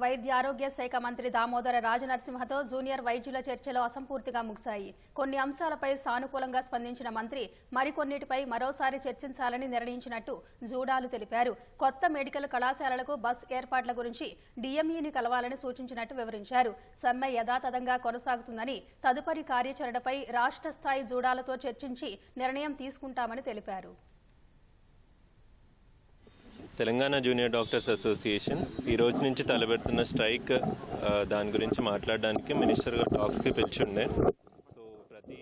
వైద్య ఆరోగ్య శాఖ మంత్రి దామోదర రాజనరసింహతో జూనియర్ వైద్యుల చర్చలు అసంపూర్తిగా ముగిశాయి. కొన్ని అంశాలపై సానుకూలంగా స్పందించిన మంత్రి మరికొన్నిటిపై మరోసారి చర్చించాలని నిర్ణయించినట్టు జూడాలు తెలిపారు. కొత్త మెడికల్ కళాశాలలకు బస్ ఏర్పాట్ల గురించి డీఎంఈని కలవాలని సూచించినట్టు వివరించారు. సమ్మె యథాతథంగా కొనసాగుతుందని తదుపరి కార్యాచరణపై రాష్ట్ర స్థాయి జూడాలతో చర్చించి నిర్ణయం తీసుకుంటామని తెలిపారు. తెలంగాణ జూనియర్ డాక్టర్స్ అసోసియేషన్ ఈ రోజు నుంచి తలపెడుతున్న స్ట్రైక్ దాని గురించి మాట్లాడడానికి మినిస్టర్ గారు టాక్స్కి పిలిచిండే. సో ప్రతి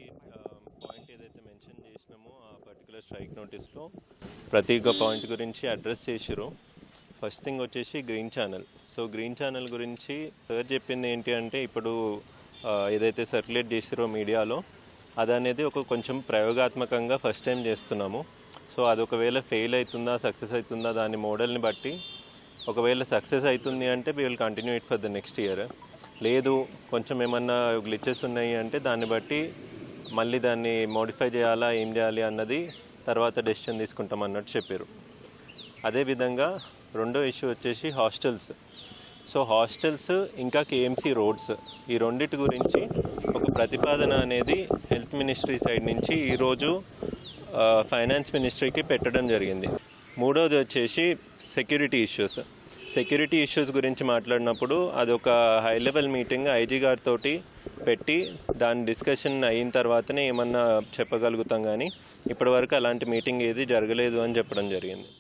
పాయింట్ ఏదైతే మెన్షన్ చేసినామో ఆ పర్టికులర్ స్ట్రైక్ నోటీస్లో ప్రతి ఒక్క పాయింట్ గురించి అడ్రస్ చేసిరు ఫస్ట్ థింగ్ వచ్చేసి green channel. So green channel గురించి సార్ చెప్పింది ఏంటి అంటే ఇప్పుడు ఏదైతే సర్క్యులేట్ చేసిరో మీడియాలో అదనేది ఒక కొంచెం ప్రయోగాత్మకంగా ఫస్ట్ టైం చేస్తున్నాము. సో అది ఒకవేళ ఫెయిల్ అవుతుందా సక్సెస్ అవుతుందా దాని మోడల్ని బట్టి ఒకవేళ సక్సెస్ అవుతుంది అంటే we will continue it for the next year లేదు కొంచెం ఏమన్నా గ్లిచెస్ ఉన్నాయి అంటే దాన్ని బట్టి మళ్ళీ దాన్ని మోడిఫై చేయాలా ఏం చేయాలి అన్నది తర్వాత డెసిషన్ తీసుకుంటాం అన్నట్టు చెప్పారు. అదేవిధంగా రెండో ఇష్యూ వచ్చేసి హాస్టల్స్ సో హాస్టల్స్ ఇంకా కేఎంసీ రోడ్స్. ఈ రెండిటి గురించి ఒక ప్రతిపాదన అనేది హెల్త్ మినిస్ట్రీ సైడ్ నుంచి ఈరోజు ఫైనాన్స్ మినిస్ట్రీకి పెట్టడం జరిగింది. మూడోది వచ్చేసి సెక్యూరిటీ ఇష్యూస్. సెక్యూరిటీ ఇష్యూస్ గురించి మాట్లాడినప్పుడు అది ఒక హై లెవెల్ మీటింగ్ ఐజీ గారితో పెట్టి దాని డిస్కషన్ అయిన తర్వాతనే ఏమన్నా చెప్పగలుగుతాం కానీ ఇప్పటివరకు అలాంటి మీటింగ్ ఏది జరగలేదు అని చెప్పడం జరిగింది.